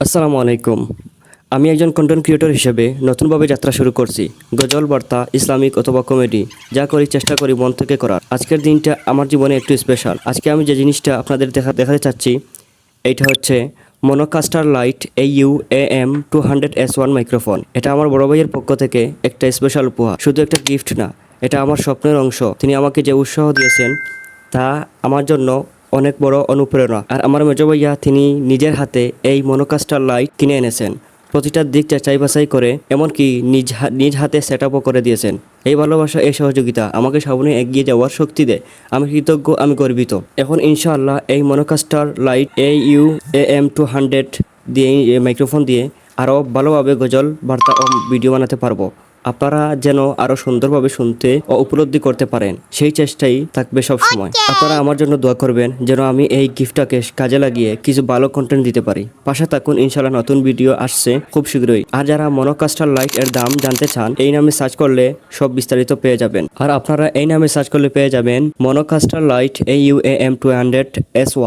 আসসালামু আলাইকুম। আমি একজন কন্টেন্ট ক্রিয়েটর হিসেবে নতুনভাবে যাত্রা শুরু করছি। গজল, বার্তা, ইসলামিক অথবা কমেডি যা করি চেষ্টা করি মন থেকে করার। আজকের দিনটা আমার জীবনে একটু স্পেশাল আজকে আমি যে জিনিসটা আপনাদের দেখা, দেখাতে চাচ্ছি এইটা হচ্ছে Monocaster Lite A U A M two hundred S one microphone এটা আমার বড় ভাইয়ের পক্ষ থেকে একটা স্পেশাল উপহার। শুধু একটা গিফট না, এটা আমার স্বপ্নের অংশ। তিনি আমাকে যে উৎসাহ দিয়েছেন, তা আমার জন্য অনেক বড় অনুপ্রেরণা। আর আমার মেজ ভাইয়া, তিনি নিজের হাতে এই মনোকাস্টার লাইট কিনে এনেছেন। প্রতিটা দিক যাচাই বাছাই করে, এমনকি নিজ নিজ হাতে সেট করে দিয়েছেন। এই ভালোবাসা, এই সহযোগিতা আমাকে সামনে এগিয়ে যাওয়ার শক্তি দেয়। আমি কৃতজ্ঞ, আমি গর্বিত। এখন ইনশাআল্লাহ এই Monocaster Lite A U A M two hundred দিয়ে মাইক্রোফোন দিয়ে আরও ভালোভাবে গজল বার্তা ও ভিডিও বানাতে পারব। আপনারা যেন আরও সুন্দরভাবে শুনতে ও উপলব্ধি করতে পারেন। সেই চেষ্টাই থাকবে সব সময় আপনারা আমার জন্য দোয়া করবেন যেন আমি এই গিফটটাকে কাজে লাগিয়ে কিছু ভালো কন্টেন্ট দিতে পারি। পাশে থাকুন ইনশাল্লাহ নতুন ভিডিও আসছে খুব শীঘ্রই। আর যারা মনোকাস্টার লাইটের দাম জানতে চান এই নামে সার্চ করলে সব বিস্তারিত পেয়ে যাবেন। আর আপনারা এই নামে সার্চ করলে পেয়ে যাবেন Monocaster Lite A U A M two hundred S one